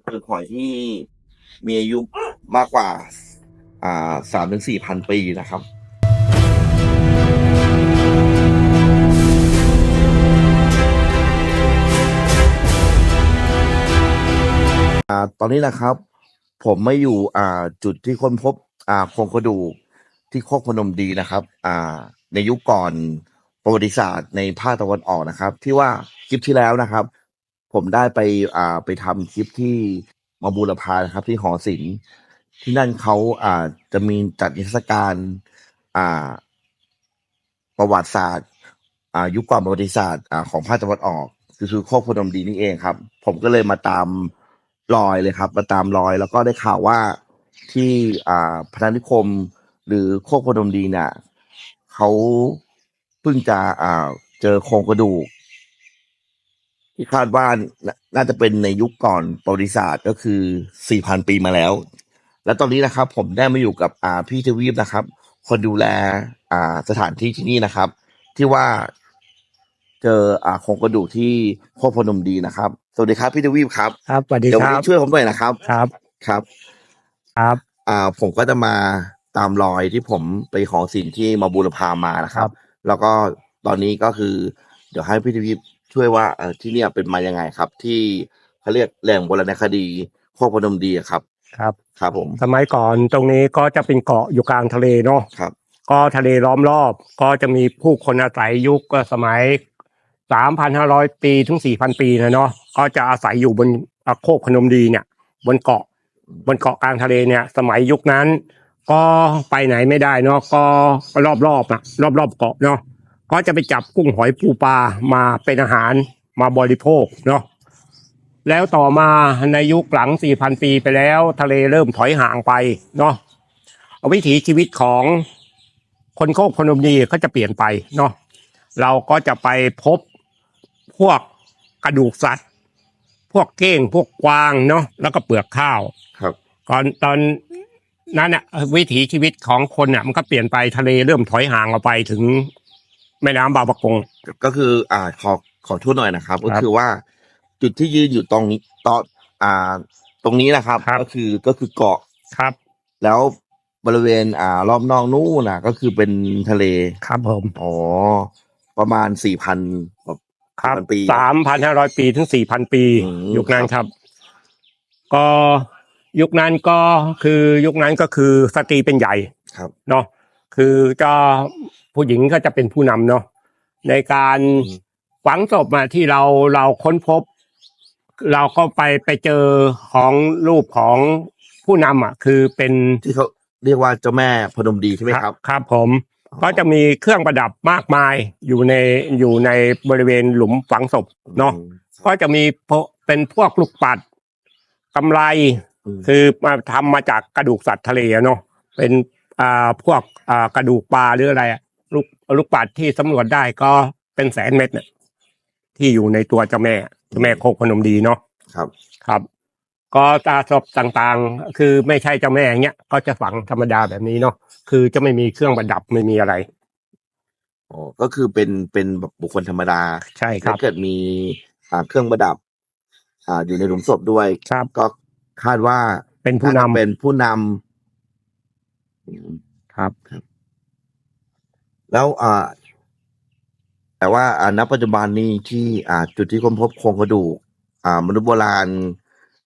เปลือหอยที่มีอายุมากกว่า อ่าสามถึงสี่พันปีนะครับ อ่าตอนนี้นะครับ ผมไม่อยู่อ่าจุดที่ค้นพบอ่าโครงกระดูกที่โคกพนมดีนะครับ อ่า ในยุคก่อนประวัติศาสตร์ในภาคตะวันออกนะครับ ที่ว่าคลิปที่แล้วนะครับ ผมได้ไปอ่าไปทำคลิปที่มาบูรพานะครับ ที่หอศิลป์ที่นั่นเขาอ่าจะมีจัดนิทรรศการอ่า ประวัติศาสตร์ อ่ายุคก่อนประวัติศาสตร์อ่าของภาคตะวันออก คือคือโคกพนมดีนี่เองครับ ผมก็เลยมาตามรอยเลยครับ มาตามรอย แล้วก็ได้ข่าวว่าที่อ่าพนัสนิคม หรือโคกพนมดีเนี่ยเขาเพิ่งจะอ่าเจอโครงกระดูก ที่คาดว่าน่าน่าจะเป็นในยุคก่อนประวัติศาสตร์ก็คือ 4,000 ปีมาแล้ว และตอนนี้นะครับ ผมได้มาอยู่กับอ่าพี่ทวีปนะครับ คนดูแลอ่าสถานที่ที่นี่นะครับ ที่ว่าเจออ่าโครงกระดูกที่โคกพนมดีนะครับ สวัสดีครับพี่ทวีปครับครับสวัสดีเดี๋ยวควันรับนี้ช่วยผมหน่อยนะครับครับครับ ครับ อ่าผมก็จะมาตามรอยที่ผมไปขอสิ่งที่มาบูรพามานะครับ แล้วก็ตอนนี้ก็คือ เดี๋ยวให้พี่ทวีป ช่วยว่าเออที่เนี่ยเป็นมายังไงครับ ที่เขาเรียกแหล่งโบราณคดีโคกพนมดีอะครับ ครับ ครับผม สมัยก่อนตรงนี้ก็จะเป็นเกาะอยู่กลางทะเลเนาะครับ ก็ทะเลล้อมรอบ ก็จะมีผู้คนอาศัยยุคก็สมัยสามพันห้าร้อยปีถึงสี่พันปีนะเนาะก็จะอาศัยอยู่บนอะโคกพนมดีเนี่ย บนเกาะ บนเกาะกลางทะเลเนี่ย สมัยยุคนั้น ก็ไปไหนไม่ได้เนาะก็รอบรอบๆอะรอบรอบๆเกาะเนาะ ก็จะไปจับกุ้งหอยปูปลามาเป็นอาหารมาบริโภคเนาะแล้วต่อมาในยุคหลัง 4,000 ปีไปแล้ว ทะเลเริ่มถอยห่างไปเนาะวิถีชีวิตของคนโคกพนมดีก็จะเปลี่ยนไปเนาะเราก็จะไปพบพวกกระดูกสัตว์ พวกเก้งพวกกวางเนาะแล้วก็เปลือกข้าวครับก่อนตอนนั้นน่ะวิถีชีวิตของคนน่ะมันก็เปลี่ยนไปทะเลเริ่มถอยห่างออกไปถึง แม่น้ำบางปะกง ก็คือ อ่าขอขอโทษหน่อยนะครับ ก็ครับคือว่า จุดที่ยืนอยู่ตรงนี้ตอนอ่า ตรงนี้นะครับ ครับ ก็คือก็คือเกาะครับ แล้วบริเวณอ่ารอบนอกนู่นน่ะก็คือเป็นทะเลครับผมอ๋อประมาณสี่พันครับ4,000ปี สามพันห้าร้อยปีถึงสี่พันปี อืม ยุคนั้นครับ ก็ยุคนั้นก็คือยุคนั้นก็คือสตรีเป็นใหญ่ครับ เนาะ คือจะผู้หญิงก็จะเป็นผู้นำเนาะในการอืมฝังศพมาที่เราเราค้นพบ เราก็ไปไปเจอของรูปของผู้นำอะ คือเป็นที่เขาเรียกว่าเจ้าแม่พนมดีใช่ไหมครับ ครับผม ก็จะมีเครื่องประดับมากมายอยู่ในอยู่ในบริเวณหลุมฝังศพเนาะอืมก็จะมีพวกเป็นพวกลูกปัดกำไร อืม คือมาทำมาจากกระดูกสัตว์ทะเลอะเนาะเป็น อ่าพวกอ่ากระดูกปลาหรืออะไรอะลูกลูกปัดที่สำรวจได้ก็เป็นแสนเม็ดเนี่ยที่อยู่ในตัวเจ้าแม่เจ้าแม่โคกพนมดีเนาะครับ ครับ ก็ตาศพต่างๆ คือไม่ใช่เจ้าแม่อย่างเงี้ยก็จะฝังธรรมดาแบบนี้เนาะคือจะไม่มีเครื่องประดับไม่มีอะไร อ๋อก็คือเป็นเป็นแบบบุคคลธรรมดาใช่ครัถ้าบ เกิดมีอ่าเครื่องประดับ อ่าอยู่ในหลุมศพด้วย ครับ ก็คาดว่าเป็นผู้นำาจะเป็นผู้นำ อืมครับ แล้วอ่า แต่ว่าอ่าณปัจจุบันนี้ที่อ่าจุดที่ค้นพบโครงกระดูกอ่ามนุษย์โบราณ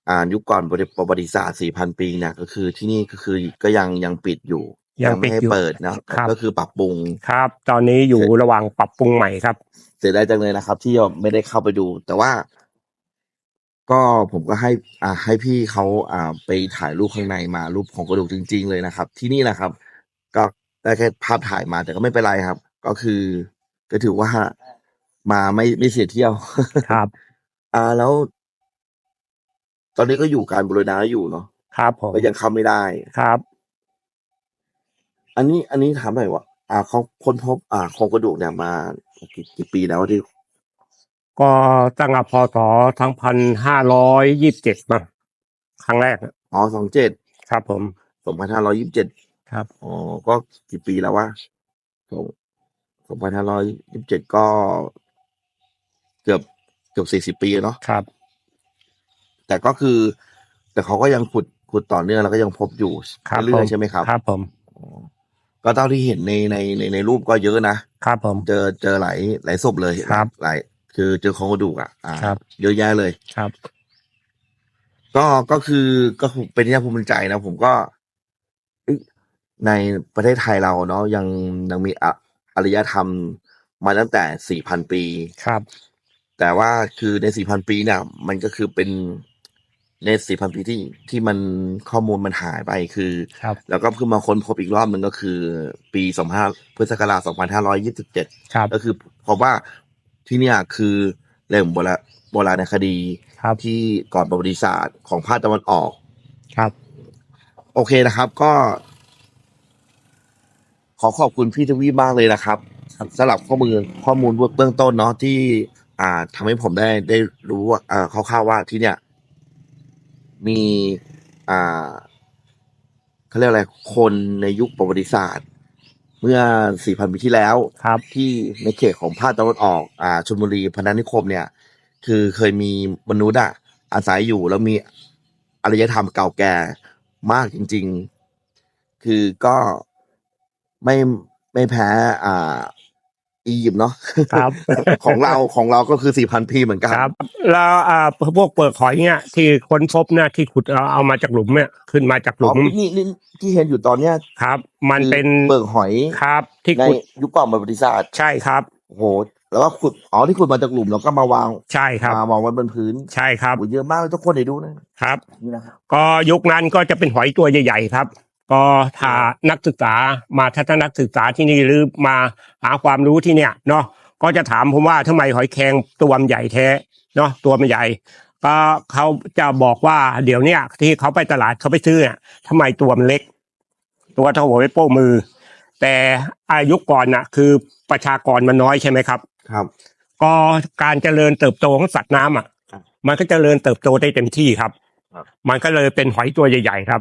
อ่ายุคก่อนประวัติศาสตร์4,000ปีเนี่ยก็คือที่นี่ก็คือก็ยังยังปิดอยู่ ยังไม่ให้ปิดอยู่ เปิดนะครับ ก็คือปรับปรุง ครับ ตอนนี้อยู่ระหว่างปรับปรุงใหม่ครับ เสียดายจังเลยนะครับ ที่เราไม่ได้เข้าไปดู แต่ว่า ก็ผมก็ให้อ่าให้พี่เขาอ่าไปถ่ายรูปข้างในมารูปของกระดูกจริง ๆ เลยนะครับ ที่นี่นะครับ ก็ได้แค่ภาพถ่ายมาแต่ก็ไม่เป็นไรครับ ก็คือ ก็ถือว่ามาไม่ไม่เสียเที่ยว ครับ อ่าแล้ว ตอนนี้ก็อยู่การบูรณะอยู่เนาะครับผมก็ยังเข้าไม่ได้ ครับ อันนี้อันนี้ถามหน่อยว่า อ่าเขาค้นพบ อ่าโครงกระดูกเนี่ยมากี่กี่ปีแล้วที่ ก็ตั้งแต่พศทั้งพันห้าร้อยยี่สิบเจ็ดมาครั้งแรกอะอ๋อสองเจ็ดครับผม สองพันห้าร้อยยี่สิบเจ็ดครับ อ๋อก็กี่ปีแล้ววะสองสองพันห้าร้อยยี่สิบเจ็ดก็เกือบเกือบสี่สิบ40 ปีแล้วเนาะครับ แต่ก็คือ แต่เขาก็ยังขุดขุดต่อเนื่องแล้วก็ยังพบอยู่ครับเรื่อผยมๆใช่ไหมครับครับผม อ๋อก็เท่าที่เห็นในในในในรูปก็เยอะนะ ครับผม เจอเจอหลายหลายศพเลยครับ หลาย คือเจอโครงกระดูกอะอ่าครับ เยอะแยะเลย ครับ ก็ก็คือก็คือเป็นที่น่าภูมิใจนะผมก็เอ๊ะในประเทศไทยเราเนาะยังยังมีอะอารยธรรมมาตั้งแต่สี่พันปี ครับ แต่ว่าคือในสี่พันปีเนี่ยมันก็คือเป็นในสี่พันปีที่ที่มันข้อมูลมันหายไปคือ ครับ แล้วก็เพิ่งมาค้นพบอีกรอบหนึ่งก็คือ ปีสองพันพุทธศักราชสองพันห้าร้อยยี่สิบเจ็ดครับ ก็คือเพราะว่า ที่เนี่ยคือแหล่งโบราณโบราณคดีครับ ที่ก่อนประวัติศาสตร์ของภาคตะวันออก ครับ โอเคนะครับก็ ขอขอบคุณพี่ทวีมากเลยนะครับสำหรับข้อมูลข้อมูลเบื้องต้นเนาะที่ อ่าทำให้ผมได้ได้รู้ว่าอ่าคร่าวๆว่าที่เนี่ย มี อ่าเขาเรียกอะไรคนในยุคประวัติศาสตร์ เมื่อ 4,000 ปีที่แล้วครับที่ในเขตของภาคตะวันออกอ่าชลบุรีพนัสนิคมเนี่ย คือเคยมีมนุษย์อะอาศัยอยู่แล้วมีอารยธรรมเก่าแก่มากจริง ๆ คือก็ไม่ไม่แพ้อ่า อียิปต์เนาะครับ ของเราของเราก็คือ4,000ปีเหมือนกันครับแล้วอ่าพวกเปลือกหอยเนี่ยที่ค้นพบเนี่ยที่ขุดเอาเอามาจากหลุมเนี่ยขึ้นมาจากหอ๋ลุอมนี่นี่ที่เห็นอยู่ตอนเนี้ยครับ มันเป็นคือเปลือกหอยครับ ที่ในขุดยุคก่อนประวัติศาสตร์ใช่ครับโอ้โหแล้วก็ขุดอ๋อที่ขุดมาจากหลุมแล้วก็มาวางใช่ครับมาวางไว้บนพื้นใช่ครับโอ้เยอะมากเลยทุกคนเดี๋ยวดูนะครับ นี่นะครับ ก็ยุคนั้นก็จะเป็นหอยตัวใหญ่ ๆ ครับ ก็ถ้านักศึกษามาทัศนนักศึกษาที่นี่หรือมาหาความรู้ที่เนี่ยเนาะก็จะถามผมว่าทำไมหอยแครงตัวมันใหญ่แท้เนาะตัวมันใหญ่ ก็เขาจะบอกว่าเดี๋ยวเนี้ยที่เขาไปตลาดเขาไปซื้อเนี่ยทำไมตัวมันเล็ก ตัวเท่าหัวไม้โป้งมือ แต่อายุก่อนน่ะคือประชากรมันน้อยใช่ไหมครับ ครับ ก็การเจริญเติบโตของสัตว์น้ำอะครับมันก็เจริญเติบโตได้เต็มที่ครับครับ มันก็เลยเป็นหอยตัวใหญ่ ๆ ครับ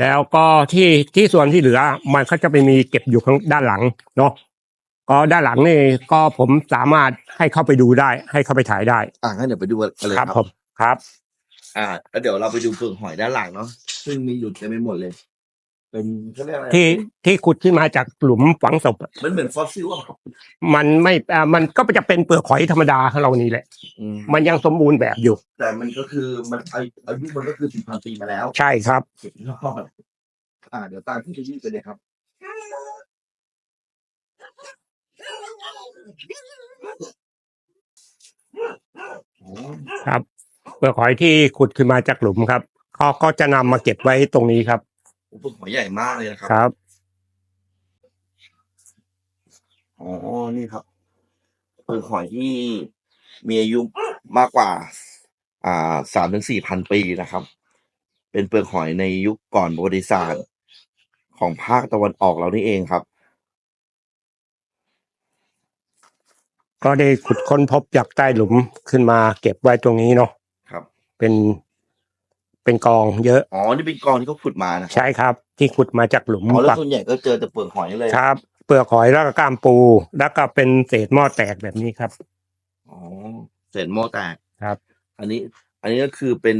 แล้วก็ที่ที่ส่วนที่เหลือมันก็จะไปมีเก็บอยู่ข้างด้านหลังเนาะก็ด้านหลังนี่ก็ผมสามารถให้เข้าไปดูได้ ให้เข้าไปถ่ายได้อะงั้นเดี๋ยวไปดูกันเลยคครัรับบผมครับ อ่าแล้วเดี๋ยวเราไปดูเปลือกหอยด้านหลังเนาะซึ่งมีอยู่เต็มไปหมดเลย เป็นเขาเรียกอะไรที่ที่ขุดขึ้นมาจากหลุมฝังศพอะมันเหมือนฟอสซิลอะครับมันไม่อ่ามันก็จะเป็นเปลือกหอยธรรมดาของเรานี่แหละ อืมมันยังสมบูรณ์แบบอยู่ แต่มันก็คือมันอายุอายุมันก็คือสี่พันปีมาแล้วใช่ครับ สุดยอดอ่า เดี๋ยวตามพี่ทวีไปเลยครับ โอ้ครับเปลือกหอยที่ขุดขึ้นมาจากหลุมครับเขาก็จะนำมาเก็บไว้ตรงนี้ครับ โหเปลือกหอยใหญ่มากเลยนะครับ ครับอ๋อ นี่ครับเปลือกหอยที่มีอายุมากกว่า อ่าสามถึงสี่พันปีนะครับ เป็นเปลือกหอยในยุคก่อนประวัติศาสตร์ของภาคตะวันออกเรานี่เองครับ ก็ได้ขุดค้นพบจากใต้หลุมขึ้นมาเก็บไว้ตรงนี้เนาะครับ เป็น เป็นกองเยอะ อ๋อ นี่เป็นกองที่เขาขุดมานะครับใช่ครับ ที่ขุดมาจากหลุมอ๋อแล้วปักส่วนใหญ่ก็เจอแต่เปลือกหอยเลยครับ เปลือกหอยแล้วก็กล้ามปู แล้วก็เป็นเศษหม้อแตกแบบนี้ครับ อ๋อเศษหม้อแตกครับ อันนี้ อันนี้ก็คือเป็น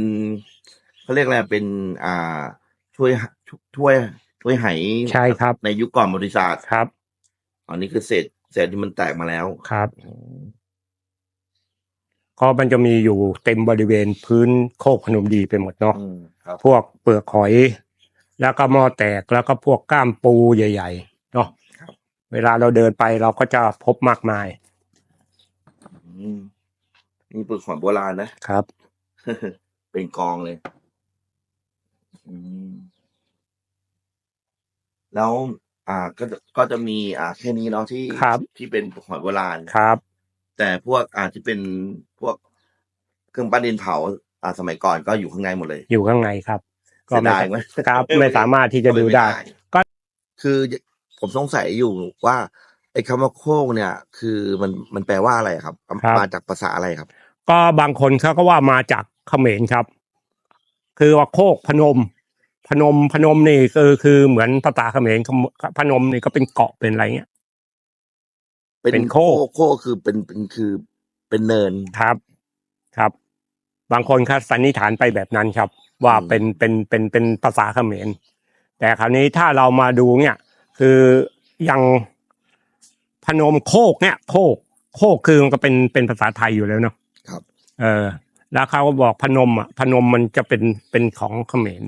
เขาเรียกอะไรเป็น อ่าช่วยช่วยช่วยไหใช่ครับ ในยุคก่อนบริษัทครับ อันนี้คือเศษเศษที่มันแตกมาแล้วครับอ๋อ ก็มันจะมีอยู่เต็มบริเวณพื้นโคกพนมดีไปหมดเนาะอืมครับพวกเปลือกหอย แล้วก็หม้อแตกแล้วก็พวกกล้ามปูใหญ่ๆเนาะเวลาเราเดินไปเราก็จะพบมากมายอืมนี่เปลือกหอยโบราณนะครับ เป็นกองเลยอืมแล้ว อ่าก็จะก็จะมี อ่าแค่นี้เนาะที่ครับที่เป็นเปลือกหอยโบราณครับ แต่พวกอาจจะเป็นพวกเครื่องปั้นดินเผาอ่าสมัยก่อนก็อยู่ข้างในหมดเลย อยู่ข้างในครับ ก็เสียไม่ดายไหมครับ ไม่สามารถที่จะดูได้ ก็คือผมสงสัยอยู่ว่าไอ้คำว่าโคกเนี่ย คือมันมันแปลว่าอะไรครับครับ มาจากภาษาอะไรครับ ก็บางคนเขาก็ว่ามาจากเขมรครับ คือว่าโคกพนม พนมพนมนี่คือคือเหมือนภาษาเขมรพนมนี่ก็เป็นเกาะเป็นอะไรเงี้ย เป็นโคกโคกคือเป็นเป็นคือเป็นเนินครับ ครับ บางคนเขาสันนิษฐานไปแบบนั้นครับ ว่าอืมเป็นเป็นเป็นเป็นภาษาเขมร แต่คราวนี้ถ้าเรามาดูเนี่ย คืออย่างพนมโคกเนี่ยโคกโคกคือมันก็เป็นเป็นภาษาไทยอยู่แล้วเนาะครับ เออ แล้วเขาก็บอกพนมอะพนมมันจะเป็นเป็นของเขมร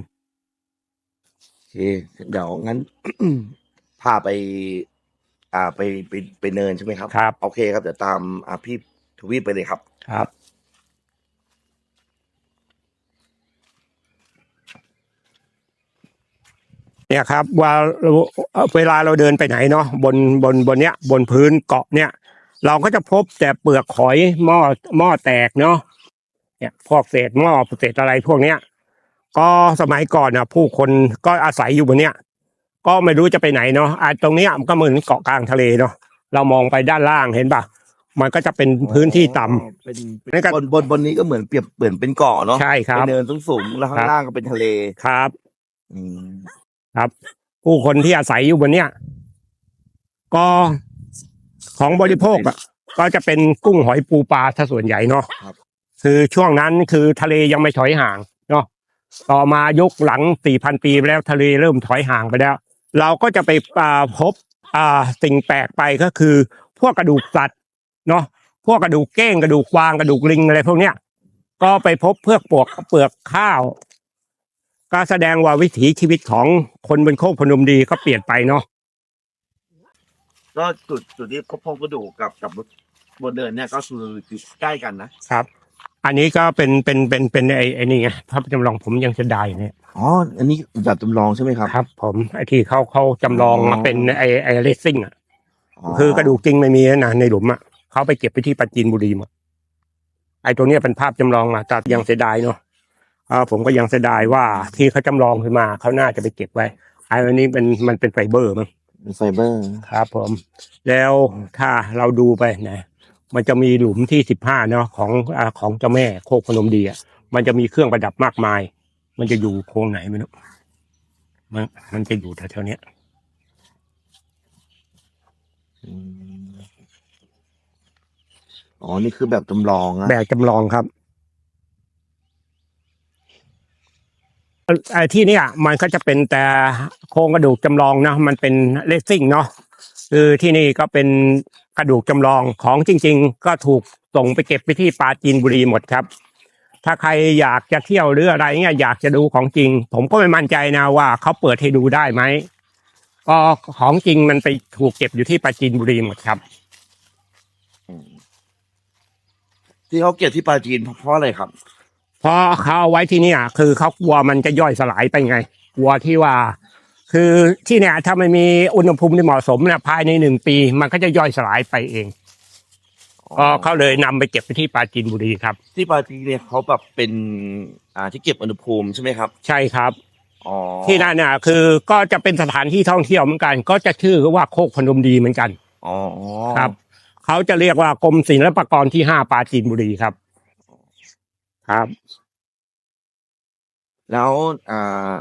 โอเคเดี๋ยวงั้นพาไป อ่าไปไปไปเนินใช่ไหมครับ ครับ โอเคครับเดี๋ยวตามอ่าพี่ทวีปไปเลยครับ ครับ เนี่ยครับว่าเราเวลาเราเดินไปไหนเนาะบนบนบนเนี้ย บนพื้นเกาะเนี่ย เราก็จะพบแต่เปลือกหอยหม้อหม้อแตกเนาะเนี่ยพวกเศษหม้อเศษอะไรพวกเนี้ย ก็สมัยก่อนนะผู้คนก็อาศัยอยู่บนเนี้ย ก็ไม่รู้จะไปไหนเนาะอ่าตรงเนี้ยมันก็เหมือนเกาะกลางทะเลเนาะเรามองไปด้านล่างเห็นปะมันก็จะเป็นพื้นที่ต่ำ เป็นนั่นก็บนบนบนนี้ก็เหมือนเปรียบเหมือนเป็นเกาะเนาะใช่ครับ เป็นเนินสูงสูงๆแล้วข้าครังบล่างก็เป็นทะเลครับ อืมครับผู้คนที่อาศัยอยู่บนเนี้ยก็ของบริโภคอะก็จะเป็นกุ้งหอยปูปลาถ้าส่วนใหญ่เนาะครับคือช่วงนั้นคือทะเลยังไม่ถอยห่างเนาะต่อมายุคหลัง 4,000 ปีไปแล้วทะเลเริ่มถอยห่างไปแล้ว เราก็จะไปอ่าพบอ่าสิ่งแปลกไปก็คือ พวกกระดูกสัตว์เนาะพวกกระดูกเก้งกระดูกกวางกระดูกลิงอะไรพวกเนี้ยก็ไปพบเพือกปวกเปลือกข้าว ก็แสดงว่าวิถีชีวิตของคนบนโคกพนมดีก็เปลี่ยนไปเนาะก็จุดจุดที่พบโครงกระดูกกับกับบนเนินเนี่ยก็คืออยู่ใกล้กันนะครับ อันนี้ก็เป็นเป็นเป็นเป็นไอ้ไอ้นี่ไงพระจำลองผมยังจะได้เนี่ยอ๋อ อันนี้แบบจำลองใช่ไหมครับ ครับ ผมไอ้ที่เขาเขาจำลองอ๋อมาเป็นไอ้ไอ้เลสซิ่งอะคือกระดูกจริงไม่มีนะในหลุมอะเขาไปเก็บไปที่ปราจีนบุรีหมดไอ้ตัวเนี้ยเป็นภาพจำลองมาแต่ยังเสียดายเนาะเออผมก็ยังเสียดายว่าที่เขาจำลองขึ้นมาเขาน่าจะไปเก็บไว้ไอ้อันนี้เป็นมันเป็นไฟเบอร์มั้งเป็นไฟเบอร์ ครับ ผม แล้วถ้าเราดูไปนะ มันจะมีหลุมที่สิบห้าเนาะของอาของเจ้าแม่โคกพนมดีอะมันจะมีเครื่องประดับมากมาย มันจะอยู่โค้งไหนไม่รู้มันมันจะอยู่แถวๆเนี้ยอืมอ๋อ นี่คือแบบจำลองนะแบบจำลองครับเอ่อไอ้ที่เนี่ยมันก็จะเป็นแต่โครงกระดูกจำลองเนาะมันเป็นเลสซิ่งเนาะ คือที่นี่ก็เป็นกระดูกจำลองของจริง ๆ ก็ถูกส่งไปเก็บไปที่ปราจีนบุรีหมดครับ ถ้าใครอยากจะเที่ยวหรืออะไรเงี้ยอยากจะดูของจริง ผมก็ไม่มั่นใจนะว่าเขาเปิดให้ดูได้ไหมก็ของจริงมันไปถูกเก็บอยู่ที่ปราจีนบุรีหมดครับ ที่เขาเก็บที่ปราจีนเพราะอะไรครับ เพราะเขาเอาไว้ที่เนี่ย คือเขากลัวมันจะย่อยสลายไปไง กลัวที่ว่า คือที่เนี่ยถ้าไม่มีอุณหภูมิที่เหมาะสมเนี่ยภายในหนึ่งปี มันก็จะย่อยสลายไปเองก็เขาเลยนำไปเก็บไปที่ปราจีนบุรีครับ ที่ปราจีนเนี่ยเขาแบบเป็นอ่าที่เก็บอุณหภูมิใช่ไหมครับใช่ครับ อ๋อที่นั่นเนี่ยคือก็จะเป็นสถานที่ท่องเที่ยวเหมือนกัน ก็จะชื่อว่าโคกพนมดีเหมือนกันอ๋อครับเขาจะเรียกว่ากรมศิลปากรที่ห้าปราจีนบุรีครับ ครับ แล้วอ่า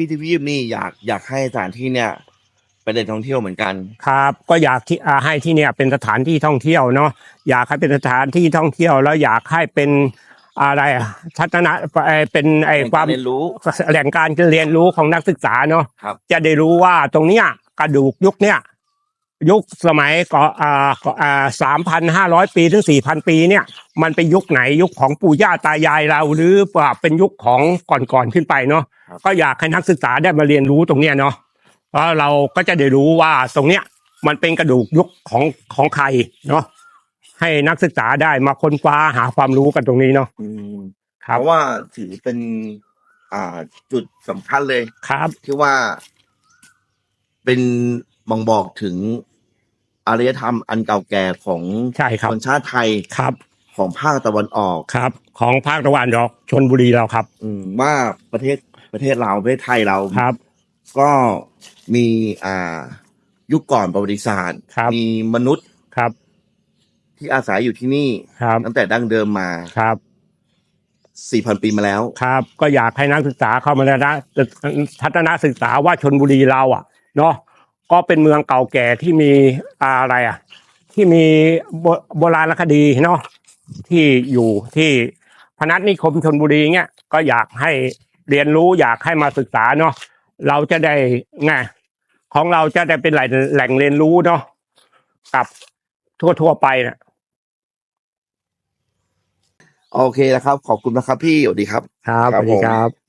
พี่ทวีปนี่อยากอยากให้สถานที่เนี่ยเป็นแหล่งท่องเที่ยวเหมือนกัน ครับ ก็อยากที่อ่าให้ที่เนี่ยเป็นสถานที่ท่องเที่ยวเนาะอยากให้เป็นสถานที่ท่องเที่ยวแล้วอยากให้เป็นอะไรอะทัศนะเอ่อเป็นไอความเรียนรู้ แหล่งการเรียนรู้ของนักศึกษาเนาะครับ จะได้รู้ว่าตรงเนี้ยกระดูกยุคเนี้ย ยุคสมัยก็อ่าก็อ่าสามพันห้าร้อยปีถึงสี่พันปีเนี่ยมันเป็นยุคไหนยุคของปู่ย่าตายายเราหรือว่าเป็นยุคของก่อนๆขึ้นไปเนาะครับก็อยากให้นักศึกษาได้มาเรียนรู้ตรงเนี้ยเนาะเพราะเราก็จะได้รู้ว่าตรงเนี้ยมันเป็นกระดูกยุคของของใครเนาะให้นักศึกษาได้มาค้นคว้าหาความรู้กันตรงนี้เนาะอืมคเพรับราะว่าถือเป็น อ่าจุดสำคัญเลย ครับ ที่ว่าเป็นบ่งบอกถึง อารยธรรมอันเก่าแก่ของใช่ครับชนชาติไทยครับ ของภาคตะวันออกครับ ของภาคตะวันออกชนบุรีเราครับ อืมว่าประเทศประเทศเราประเทศไทยเราครับ ก็มีอ่ายุคก่อนประวัติศาสตร์ ครับ มีมนุษย์ครับ ที่อาศัยอยู่ที่นี่ครับ ตั้งแต่ดั้งเดิมมาครับ4,000ปีมาแล้ว ครับ ก็อยากให้นักศึกษาเข้ามานะทัศนศึกษาว่าชนบุรีเราอะเนาะ ก็เป็นเมืองเก่าแก่ที่มีอะไรอะ ที่มีโบโบราณคดีเนาะที่อยู่ที่พนัสนิคมชนบุรีเงี้ยก็อยากให้เรียนรู้อยากให้มาศึกษาเนาะเราจะได้ไงของเราจะได้เป็นแหล่งแหล่งเรียนรู้เนาะกับทั่วๆไปนะโอเคนะครับ ขอบคุณนะครับพี่สวัสดีครับ ครับคสรับวัสดีผมครับ